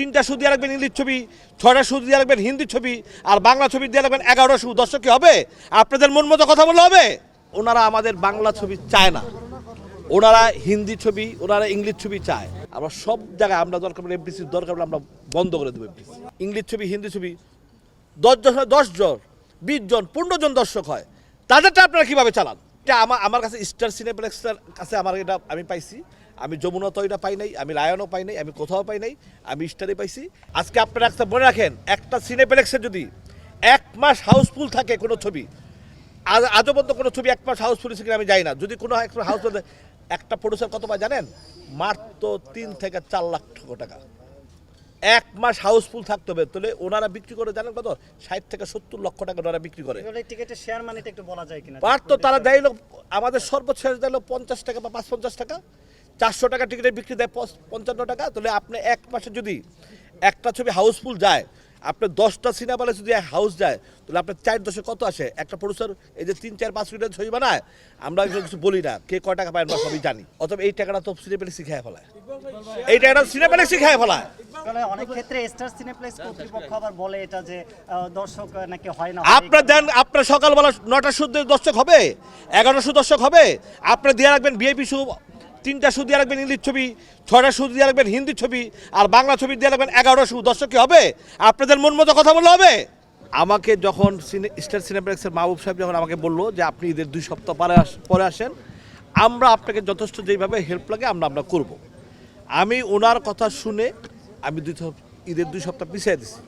তিনটা শু দিয়ে রাখবেন ইংলিশ ছবি, ছয়টা শু দিয়ে রাখবেন হিন্দি ছবি, আর বাংলা ছবি দিয়ে রাখবেন এগারোটা শু দর্শক, কি হবে? আপনাদের মন মতো কথা বললে হবে? ওনারা আমাদের বাংলা ছবি চায় না। ওনারা হিন্দি ছবি, ওনারা ইংলিশ ছবি চায়। আমরা সব জায়গায় আমরা দরকার পড়লে এফডিসির দরকার পড়লে আমরা বন্ধ করে দেবো এফডিসি ইংলিশ ছবি, হিন্দি ছবি, দশ জন দশ জন, বিশ জন, পনেরো জন দর্শক হয়। তাদেরটা আপনারা কীভাবে চালান? এটা আমার আমার কাছে স্টার সিনেপ্লেক্সটার কাছে আমার এটা আমি পাইছি। আমি যমুনা তো এটা পাই নাই, আমি লায়নও পাই নাই, আমি কোথাও পাই নাই, আমি স্টারে পাইছি। আজকে আপনারা একটা মনে রাখেন, একটা সিনেপ্লেক্সে যদি এক মাস হাউসফুল থাকে কোনো ছবি, আজ, আজও পর্যন্ত কোনো ছবি এক মাস হাউসফুল কিনা আমি যাই না। যদি কোনো হাউসফুল একটা প্রডিউসার কত পায় জানেন? মাত্র তিন থেকে চার লাখ টাকা। এক মাস হাউসফুল থাকতে হবে। তাহলে ওনারা বিক্রি করে জানেন কত? ষাট থেকে সত্তর লক্ষ টাকা ওনারা বিক্রি করে। পারতো টিকেটের শেয়ার মানিটা একটু বলা যায় কিনা? পার তো তারা দেয় লোক আমাদের সর্বোচ্চ দেয় লোক পঞ্চাশ টাকা বা পাঁচ পঞ্চাশ টাকা। চারশো টাকা টিকিটের বিক্রি দেয় পঞ্চান্ন টাকা। তাহলে আপনি এক মাসে যদি একটা ছবি হাউসফুল যায় আপনার দশটা সিনেমা হলে যদি হাউস যায় তাহলে আপনার চার দশে কত আসে? একটা প্রডিউসার এই যে তিন চার পাঁচ মিনিটের ছবি বানায় আমরা কিছু বলি না। কে কয় টাকা পায় আমরা সবই জানি। অথবা এই টাকাটা তো সিনেপেলে শিখায় ফেলায়। এই টাকাটা সিনেপেলে শিখায় ফেলায়। অনেক ক্ষেত্রে স্টার সিনেপ্লেক্স কর্তৃপক্ষ আবার বলে এটা যে দর্শক নাকি হয় না আপনার দেন আপনার সকালবেলা নটা শুদ্ধ দর্শক হবে এগারোটা শু দর্শক হবে আপনি দিয়ে রাখবেন বিএপি শু তিনটা শু দিয়ে রাখবেন ইংলিশ ছবি, ছয়টা শু দিয়ে রাখবেন হিন্দি ছবি, আর বাংলা ছবি দিয়ে রাখবেন এগারোটা শু দর্শক হবে? আপনাদের মন মতো কথা বললে হবে? আমাকে যখন স্টার সিনেপ্লেক্সের মাহবুব সাহেব যখন আমাকে বলল যে আপনি ঈদের দুই সপ্তাহ পরে পরে আসেন, আমরা আপনাকে যথেষ্ট যেইভাবে হেল্প লাগে, আমরা আমরা করব। আমি ওনার কথা শুনে আমি দুই ঈদের দুই সপ্তাহ পিছিয়ে দিছি।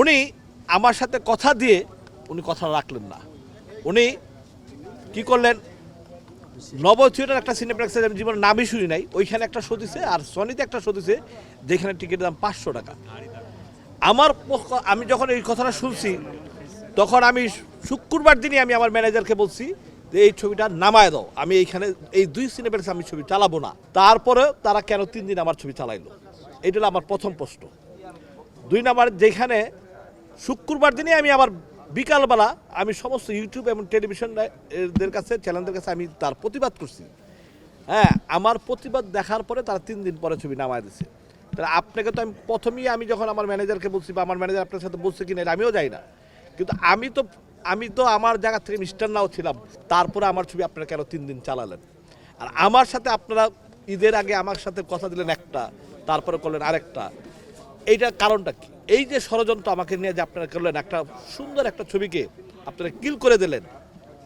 উনি আমার সাথে কথা দিয়ে, উনি কথা রাখলেন না। উনি কি করলেন? নব থিয়েটার, একটা সিনেপ্লেক্সে আমি জীবনে নামই শুনি নাই। ওইখানে একটা শো দিছে আর সনিতে একটা শো দিছে, যেখানে টিকিটের দাম পাঁচশো টাকা। আমার আমি যখন এই কথাটা শুনছি, তখন আমি শুক্রবার দিনই আমি আমার ম্যানেজারকে বলছি যে, এই ছবিটা নামায় দাও। আমি এইখানে, এই দুই সিনেপ্লেক্সে আমি ছবি চালাবো না। তারপরে তারা কেন তিন দিন আমার ছবি চালাইলো? এটা হলো আমার প্রথম প্রশ্ন। দুই নাম্বার, যেখানে শুক্রবার দিনে আমি আবার বিকালবেলা আমি সমস্ত ইউটিউব এবং টেলিভিশন এদের কাছে চ্যানেলদের কাছে আমি তার প্রতিবাদ করছি। হ্যাঁ আমার প্রতিবাদ দেখার পরে তারা তিন দিন পরে ছবি নামায় দিছে। তাহলে আপনাকে তো আমি প্রথমেই আমি যখন আমার ম্যানেজারকে বলছি বা আমার ম্যানেজার আপনার সাথে বলছে কিনা আমিও যাই না। কিন্তু আমি তো আমি তো আমার জায়গা থেকে মিস্টার নাও ছিলাম। তারপরে আমার ছবি আপনারা কেন তিন দিন চালালেন? আর আমার সাথে আপনারা ঈদের আগে আমার সাথে কথা দিলেন একটা, তারপরে করলেন আরেকটা। এইটার কারণটা কি? এই যে ষড়যন্ত্র আমাকে নিয়ে যে আপনারা করলেন, একটা সুন্দর একটা ছবিকে আপনারা কিল করে দিলেন,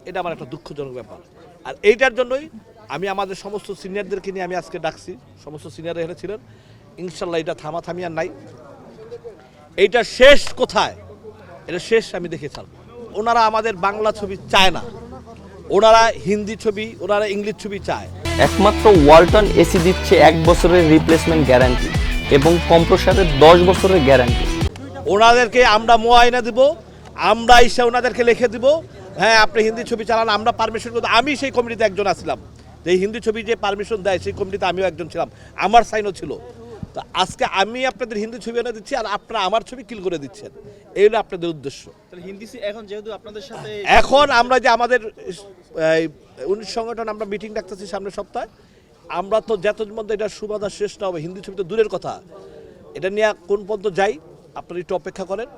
এটা আমার একটা দুঃখজনক ব্যাপার। আর এইটার জন্যই আমি আমাদের সমস্ত সিনিয়রদেরকে নিয়ে আমি আজকে ডাকছি। সমস্ত সিনিয়ররা এখানে ছিলেন। ইনশাল্লাহ এটা থামা থামি আর নাই। এইটা শেষ কোথায়? এটা শেষ আমি দেখে ছাড়ব। ওনারা আমাদের বাংলা ছবি চায় না। ওনারা হিন্দি ছবি, ওনারা ইংলিশ ছবি চায়। একমাত্র ওয়ালটন এসি দিচ্ছে এক বছরের রিপ্লেসমেন্ট গ্যারান্টি এবং কম্প্রসারের দশ বছরের গ্যারান্টি। ওনাদেরকে আমরা মোয়াইনা দিব আমরা এসে ওনাদেরকে লিখে দিব হ্যাঁ আপনি হিন্দি ছবি চালান আমরা পারমিশন করতে আমি সেই কমিটিতে একজন আসলাম যে হিন্দি ছবি যে পারমিশন দেয় সেই কমিটিতে আমিও একজন ছিলাম। আমার সাইনও ছিল। তো আজকে আমি আপনাদের হিন্দি ছবি এনে দিচ্ছি আর আপনারা আমার ছবি কিল করে দিচ্ছেন। এই হলো আপনাদের উদ্দেশ্য। তাহলে হিন্দি সি- এখন যেহেতু আপনাদের সাথে এখন আমরা যে আমাদের এই, উনিশ সংগঠন আমরা মিটিং ডাকতেছি সামনের সপ্তাহে। আমরা তো যতদিন মধ্যে এটা সুবাদা শেষ না হবে, হিন্দি ছবি তো দূরের কথা। এটা নিয়ে কোন পর্যন্ত যাই, আপনারা একটু অপেক্ষা করেন।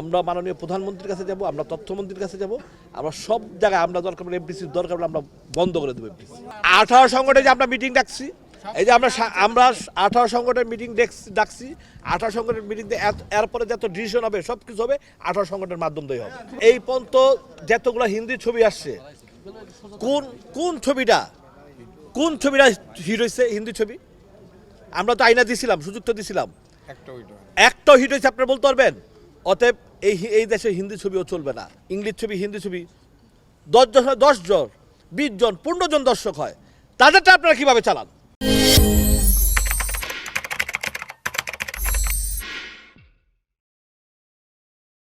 আমরা মাননীয় প্রধানমন্ত্রীর কাছে যাব, আমরা তথ্যমন্ত্রীর কাছে যাব, আমরা সব জায়গায় আমরা দরকার পড়লে এফডিসির দরকার পড়লে আমরা বন্ধ করে দেবো এফডিসি আঠারো সংগঠনে যে আমরা মিটিং ডাকছি, এই যে আমরা আমরা আঠারো সংগঠনের মিটিং ডাকছি, আঠারো সংগঠনের মিটিং এরপরে যত ডিসিশন হবে সব কিছু হবে, আঠারো সংগঠনের মাধ্যম দিয়ে হবে। এই পর্যন্ত যতগুলো হিন্দি ছবি আসছে, কোন কোন ছবিটা কোন ছবিটা হিট হয়েছে? হিন্দি ছবি? আমরা তো আইনা দিছিলাম সুযোগ তো দিছিলাম। একটা হিট হয়েছে আপনারা বলতে পারবেন? অতএব এই এই দেশে হিন্দি ছবিও চলবে না। ইংলিশ ছবি হিন্দি ছবি দশ জন দশ জন বিশ জন পনেরো জন দর্শক হয়। তাদেরটা আপনারা কীভাবে চালান?